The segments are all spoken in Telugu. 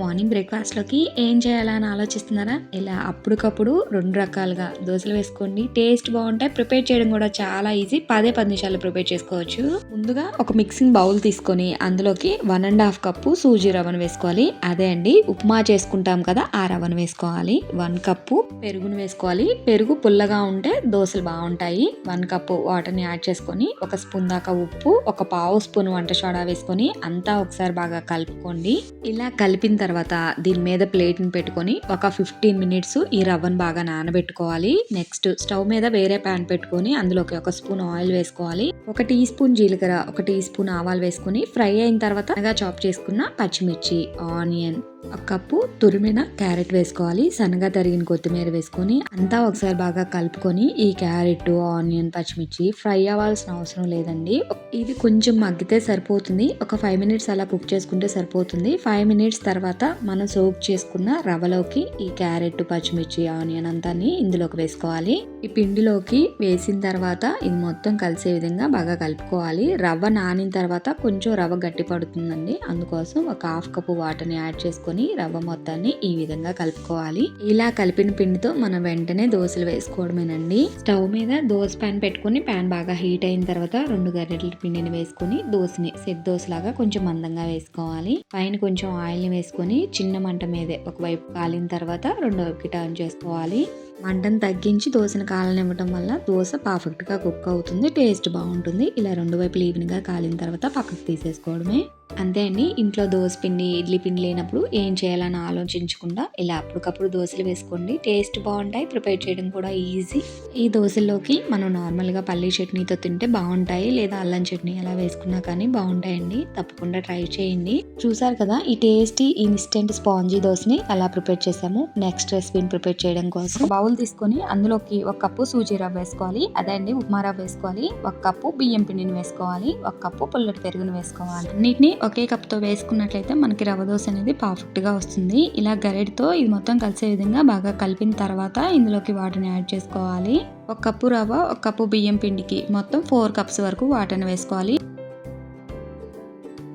మార్నింగ్ బ్రేక్ఫాస్ట్లోకి ఏం చేయాలని ఆలోచిస్తున్నారా? ఇలా అప్పటికప్పుడు రెండు రకాలుగా దోశలు వేసుకోండి టేస్ట్ బాగుంటాయి ప్రిపేర్ చేయడం కూడా చాలా ఈజీ. పదే పది నిమిషాలు ప్రిపేర్ చేసుకోవచ్చు. ముందుగా ఒక మిక్సింగ్ బౌల్ తీసుకొని అందులోకి one and half cup suji రవ్వను వేసుకోవాలి. అదే అండి ఉప్మా చేసుకుంటాం కదా ఆ రవ్వను వేసుకోవాలి. వన్ కప్పు పెరుగును వేసుకోవాలి. పెరుగు పుల్లగా ఉంటే దోశలు బాగుంటాయి. వన్ కప్పు వాటర్ని యాడ్ చేసుకొని ఒక స్పూన్ దాకా ఉప్పు ఒక పావు స్పూన్ వంట సోడా వేసుకొని అంతా ఒకసారి బాగా కలుపుకోండి. ఇలా కలిపిన తర్వాత తర్వాత దీని మీద ప్లేట్ని పెట్టుకొని ఒక ఫిఫ్టీన్ మినిట్స్ ఈ రవ్వను బాగా నానబెట్టుకోవాలి. నెక్స్ట్ స్టవ్ మీద వేరే ప్యాన్ పెట్టుకొని అందులోకి ఒక స్పూన్ ఆయిల్ వేసుకోవాలి. ఒక టీ స్పూన్ జీలకర్ర ఒక టీ స్పూన్ ఆవాలు వేసుకొని ఫ్రై అయిన తర్వాత చాప్ చేసుకున్న పచ్చిమిర్చి ఆనియన్ కప్పు తురిమిన క్యారెట్ వేసుకోవాలి. సన్నగా తరిగిన కొత్తిమీర వేసుకొని అంతా ఒకసారి బాగా కలుపుకొని ఈ క్యారెట్ ఆనియన్ పచ్చిమిర్చి ఫ్రై అవ్వాల్సిన అవసరం లేదండి. ఇది కొంచెం మగ్గితే సరిపోతుంది. ఒక ఫైవ్ మినిట్స్ అలా కుక్ చేసుకుంటే సరిపోతుంది. ఫైవ్ మినిట్స్ తర్వాత మనం సోక్ చేసుకున్న రవ్వలోకి ఈ క్యారెట్ పచ్చిమిర్చి ఆనియన్ అంతా ఇందులోకి వేసుకోవాలి. ఈ పిండిలోకి వేసిన తర్వాత ఇది మొత్తం కలిసే విధంగా బాగా కలుపుకోవాలి. రవ్వ నానిన తర్వాత కొంచెం రవ్వ గట్టి పడుతుందండి అందుకోసం ఒక హాఫ్ కప్పు వాటర్ని యాడ్ చేసుకొని రవ్వ మొత్తాన్ని ఈ విధంగా కలుపుకోవాలి. ఇలా కలిపిన పిండితో మనం వెంటనే దోశలు వేసుకోవడమేనండి. స్టవ్ మీద దోశ ప్యాన్ పెట్టుకొని ప్యాన్ బాగా హీట్ అయిన తర్వాత రెండు గరిటెల పిండిని వేసుకొని దోశని సెట్ దోశలాగా కొంచెం మందంగా వేసుకోవాలి. పైన కొంచెం ఆయిల్ని వేసుకొని చిన్న మంట మీదే ఒకవైపు కాలిన తర్వాత రెండో వైపుకి టర్న్ చేసుకోవాలి. మంటను తగ్గించి దోశను కాలనివ్వటం వల్ల దోశ పర్ఫెక్ట్గా కుక్ అవుతుంది టేస్ట్ బాగుంటుంది. ఇలా రెండు వైపులు ఈవెన్గా కాలిన తర్వాత పక్కకు తీసేసుకోవడమే. అంతే అండి. ఇంట్లో దోశ పిండి ఇడ్లీ పిండి లేనప్పుడు ఏం చేయాలని ఆలోచించకుండా ఇలా అప్పటికప్పుడు దోశలు వేసుకోండి. టేస్ట్ బాగుంటాయి ప్రిపేర్ చేయడం కూడా ఈజీ. ఈ దోశల్లోకి మనం నార్మల్గా పల్లీ చట్నీతో తింటే బాగుంటాయి లేదా అల్లం చట్నీ అలా వేసుకున్నా కానీ బాగుంటాయండి. తప్పకుండా ట్రై చేయండి. చూసారు కదా ఈ టేస్టీ ఇన్స్టెంట్ స్పాంజీ దోశని అలా ప్రిపేర్ చేసాము నెక్స్ట్ రెసిపీని ప్రిపేర్ చేయడం కోసం. బౌల్ తీసుకొని అందులోకి ఒక కప్పు సూజీ రవ్వ వేసుకోవాలి. అదే అండి ఉప్మా రవ్వ వేసుకోవాలి. ఒక కప్పు బియ్యం పిండిని వేసుకోవాలి. ఒక కప్పు పుల్లటి పెరుగును వేసుకోవాలి. అన్నిటిని ఒకే కప్తో వేసుకున్నట్లయితే మనకి రవ్వ దోశ అనేది పర్ఫెక్ట్గా వస్తుంది. ఇలా గరిటతో ఇది మొత్తం కలిసే విధంగా బాగా కలిపిన తర్వాత ఇందులోకి వాటిని యాడ్ చేసుకోవాలి. ఒక కప్పు రవ్వ ఒక కప్పు బియ్యం పిండికి మొత్తం ఫోర్ కప్స్ వరకు వాటర్ని వేసుకోవాలి.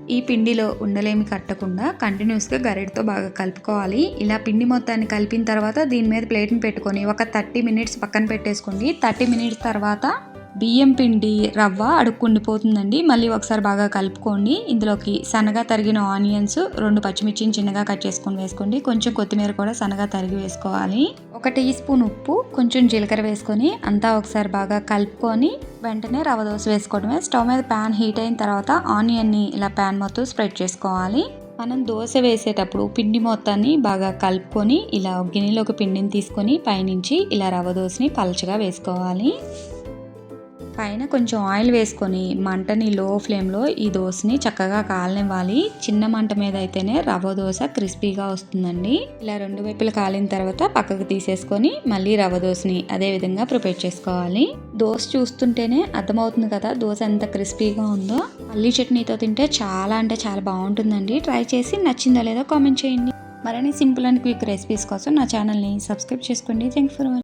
ఈ పిండిలో ఉండలేమి కట్టకుండా కంటిన్యూస్గా గరిటతో బాగా కలుపుకోవాలి. ఇలా పిండి మొత్తాన్ని కలిపిన తర్వాత దీని మీద ప్లేట్ని పెట్టుకొని ఒక థర్టీ మినిట్స్ పక్కన పెట్టేసుకోండి. థర్టీ మినిట్స్ తర్వాత బియ్యం పిండి రవ్వ అడుక్కుండిపోతుందండి మళ్ళీ ఒకసారి బాగా కలుపుకోండి. ఇందులోకి సన్నగా తరిగిన ఆనియన్స్ రెండు పచ్చిమిర్చిని చిన్నగా కట్ చేసుకొని వేసుకోండి. కొంచెం కొత్తిమీర కూడా సన్నగా తరిగి వేసుకోవాలి. ఒక టీ స్పూన్ ఉప్పు కొంచెం జీలకర్ర వేసుకొని అంతా ఒకసారి బాగా కలుపుకొని వెంటనే రవ్వ దోశ వేసుకోవడమే. స్టవ్ మీద ప్యాన్ హీట్ అయిన తర్వాత ఆనియన్ని ఇలా ప్యాన్ మొత్తం స్ప్రెడ్ చేసుకోవాలి. మనం దోశ వేసేటప్పుడు పిండి మొత్తాన్ని బాగా కలుపుకొని ఇలా గిన్నెలోకి పిండిని తీసుకొని పైనుంచి ఇలా రవ్వ దోశని పలచగా వేసుకోవాలి. పైన కొంచెం ఆయిల్ వేసుకొని మంటని లో ఫ్లేమ్లో ఈ దోశని చక్కగా కాలనివ్వాలి. చిన్న మంట మీద అయితేనే రవ్వ దోశ క్రిస్పీగా వస్తుందండి. ఇలా రెండు వైపులు కాలిన తర్వాత పక్కకు తీసేసుకొని మళ్ళీ రవ్వ దోశని అదే విధంగా ప్రిపేర్ చేసుకోవాలి. దోశ చూస్తుంటేనే అర్థమవుతుంది కదా దోశ ఎంత క్రిస్పీగా ఉందో. పల్లీ చట్నీతో తింటే చాలా అంటే చాలా బాగుంటుందండి. ట్రై చేసి నచ్చిందా లేదో కామెంట్ చేయండి. మరిన్ని సింపుల్ అండ్ క్విక్ రెసిపీస్ కోసం నా ఛానల్ని సబ్స్క్రైబ్ చేసుకోండి. Thank for